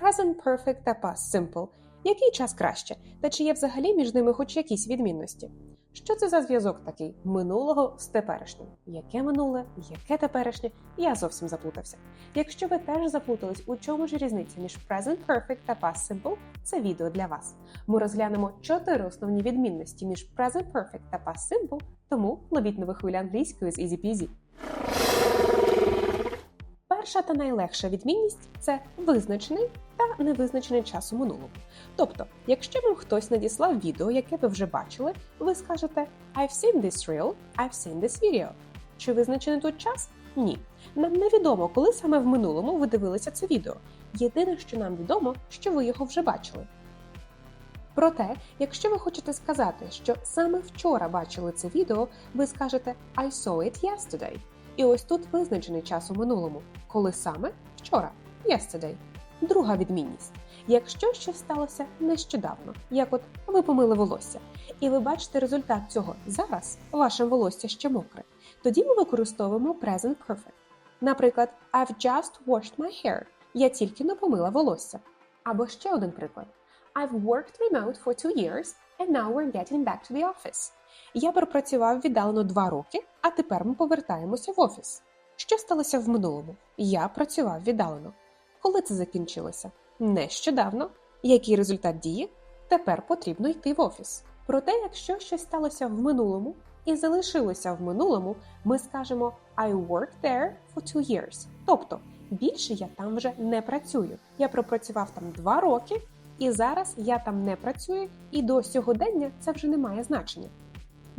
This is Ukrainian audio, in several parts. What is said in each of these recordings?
Present Perfect та Past Simple. Який час краще? Та чи є взагалі між ними хоч якісь відмінності? Що це за зв'язок такий минулого з теперішнім? Яке минуле, яке теперішнє? Я зовсім заплутався. Якщо ви теж заплутались, у чому ж різниця між Present Perfect та Past Simple, це відео для вас. Ми розглянемо чотири основні відмінності між Present Perfect та Past Simple, тому ловіть нові хвилі англійської з Easy Peasy. Перша та найлегша відмінність це визначений та невизначений час у минулому. Тобто, якщо вам хтось надіслав відео, яке ви вже бачили, ви скажете I've seen this reel, I've seen this video. Чи визначений тут час? Ні. Нам невідомо, коли саме в минулому ви дивилися це відео. Єдине, що нам відомо, що ви його вже бачили. Проте, якщо ви хочете сказати, що саме вчора бачили це відео, ви скажете I saw it yesterday. І ось тут визначений час у минулому, коли саме вчора yesterday. Друга відмінність. Якщо щось сталося нещодавно, як от ви помили волосся, і ви бачите результат цього зараз, ваше волосся ще мокре, тоді ми використовуємо present perfect. Наприклад, I've just washed my hair. Я тільки не помила волосся. Або ще один приклад. I've worked remote for two years and now we're getting back to the office. Я пропрацював віддалено два роки, а тепер ми повертаємося в офіс. Що сталося в минулому? Я працював віддалено. Коли це закінчилося? Нещодавно. Який результат дії? Тепер потрібно йти в офіс. Проте, якщо щось сталося в минулому і залишилося в минулому, ми скажемо I worked there for two years. Тобто більше я там вже не працюю. Я пропрацював там два роки, і зараз я там не працюю, і до сьогодення це вже не має значення.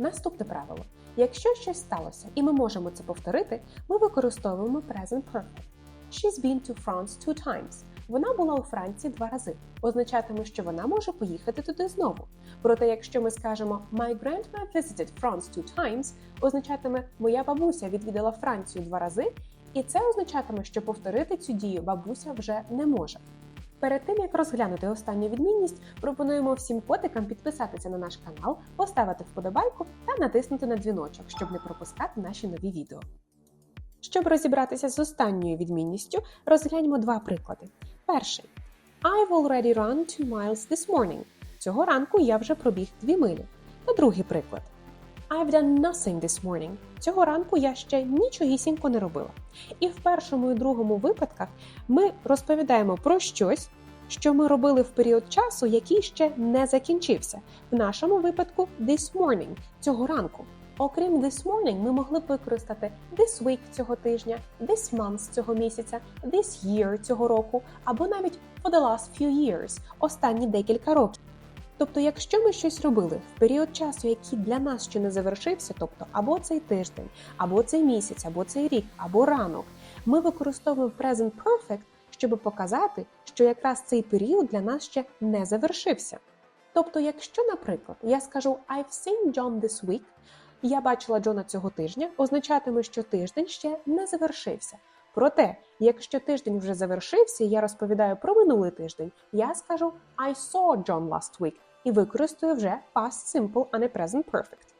Наступне правило: якщо щось сталося і ми можемо це повторити, ми використовуємо present perfect. She's been to France two times. Вона була у Франції два рази. Означатиме, що вона може поїхати туди знову. Проте, якщо ми скажемо My grandma visited France two times, означатиме моя бабуся відвідала Францію два рази, і це означатиме, що повторити цю дію бабуся вже не може. Перед тим як розглянути останню відмінність, пропонуємо всім котикам підписатися на наш канал, поставити вподобайку та натиснути на дзвіночок, щоб не пропускати наші нові відео. Щоб розібратися з останньою відмінністю, розгляньмо два приклади. Перший I've already run two miles this morning. Цього ранку я вже пробіг дві милі. Та другий приклад. I've done nothing this morning. Цього ранку я ще нічогісінько не робила. І в першому і другому випадках ми розповідаємо про щось, що ми робили в період часу, який ще не закінчився. В нашому випадку this morning цього ранку. Окрім this morning, ми могли б використати this week цього тижня, this month цього місяця, this year цього року, або навіть for the last few years останні декілька років. Тобто, якщо ми щось робили в період часу, який для нас ще не завершився, тобто або цей тиждень, або цей місяць, або цей рік, або ранок, ми використовуємо present perfect, щоб показати, що якраз цей період для нас ще не завершився. Тобто, якщо, наприклад, я скажу I've seen John this week, я бачила Джона цього тижня, означатиме, що тиждень ще не завершився. Проте, якщо тиждень вже завершився, я розповідаю про минулий тиждень, я скажу I saw John last week і використаю вже past simple, а не present perfect.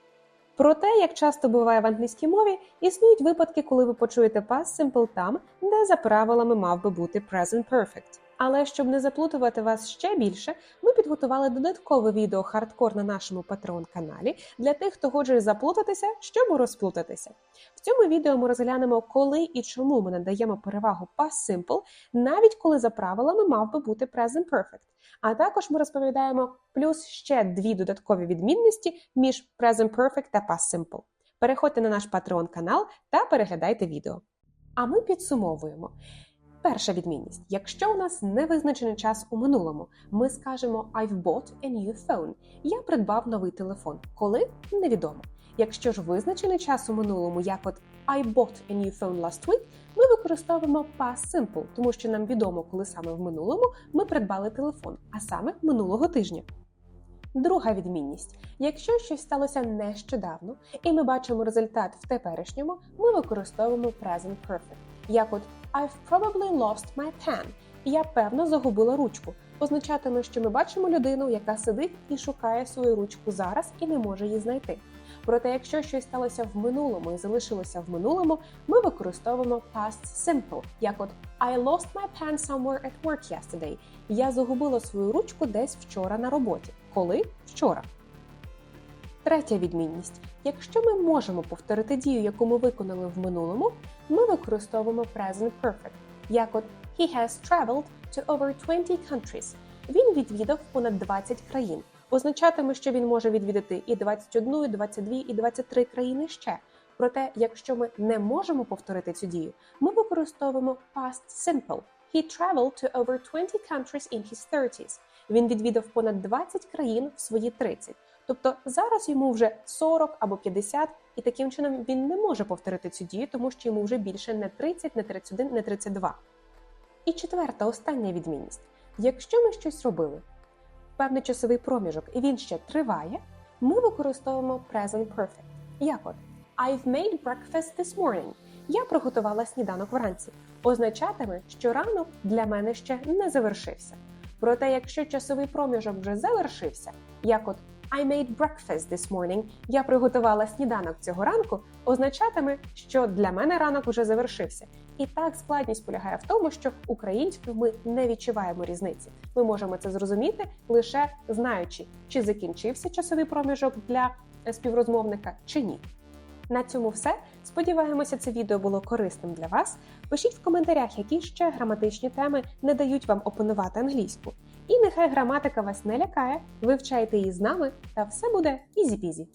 Проте, як часто буває в англійській мові, існують випадки, коли ви почуєте past simple там, де за правилами мав би бути present perfect. Але щоб не заплутувати вас ще більше, ми підготували додаткове відео хардкор на нашому Patreon каналі для тих, хто хоче заплутатися, щоб розплутатися. В цьому відео ми розглянемо, коли і чому ми надаємо перевагу past simple, навіть коли за правилами мав би бути present perfect. А також ми розповідаємо плюс ще дві додаткові відмінності між present perfect та past simple. Переходьте на наш Patreon канал та переглядайте відео. А ми підсумовуємо. Перша відмінність: якщо у нас невизначений час у минулому, ми скажемо I've bought a new phone. Я придбав новий телефон. Коли невідомо. Якщо ж визначений час у минулому, як от I bought a new phone last week, ми використовуємо past simple, тому що нам відомо, коли саме в минулому ми придбали телефон, а саме минулого тижня. Друга відмінність: якщо щось сталося нещодавно, і ми бачимо результат в теперішньому, ми використовуємо present perfect. Як от I've probably lost my pen. Я певно загубила ручку. Означатиме, що ми бачимо людину, яка сидить і шукає свою ручку зараз і не може її знайти. Проте, якщо щось сталося в минулому і залишилося в минулому, ми використовуємо past simple, як от I lost my pen somewhere at work yesterday. Я загубила свою ручку десь вчора на роботі. Коли? Вчора. Третя відмінність. Якщо ми можемо повторити дію, яку ми виконали в минулому, ми використовуємо present perfect, як от He has traveled to over 20 countries. Він відвідав понад 20 країн. Означатиме, що він може відвідати і 21, і 22, і 23 країни ще. Проте, якщо ми не можемо повторити цю дію, ми використовуємо past simple. He traveled to over 20 countries in his 30s. Він відвідав понад 20 країн в свої 30. Тобто зараз йому вже 40 або 50, і таким чином він не може повторити цю дію, тому що йому вже більше не 30, не 31, не 32. І четверта, остання відмінність. Якщо ми щось робили певний часовий проміжок і він ще триває, ми використовуємо present perfect. Як от I've made breakfast this morning. Я приготувала сніданок вранці. Означатиме, що ранок для мене ще не завершився. Проте, якщо часовий проміжок вже завершився, як от I made breakfast this morning, я приготувала сніданок цього ранку, означатиме, що для мене ранок вже завершився. І так складність полягає в тому, що українською ми не відчуваємо різниці. Ми можемо це зрозуміти лише знаючи, чи закінчився часовий проміжок для е, співрозмовника чи ні. На цьому все. Сподіваємося, це відео було корисним для вас. Пишіть в коментарях, які ще граматичні теми не дають вам опанувати англійську. І нехай граматика вас не лякає, вивчайте її з нами, та все буде ізі-пізі.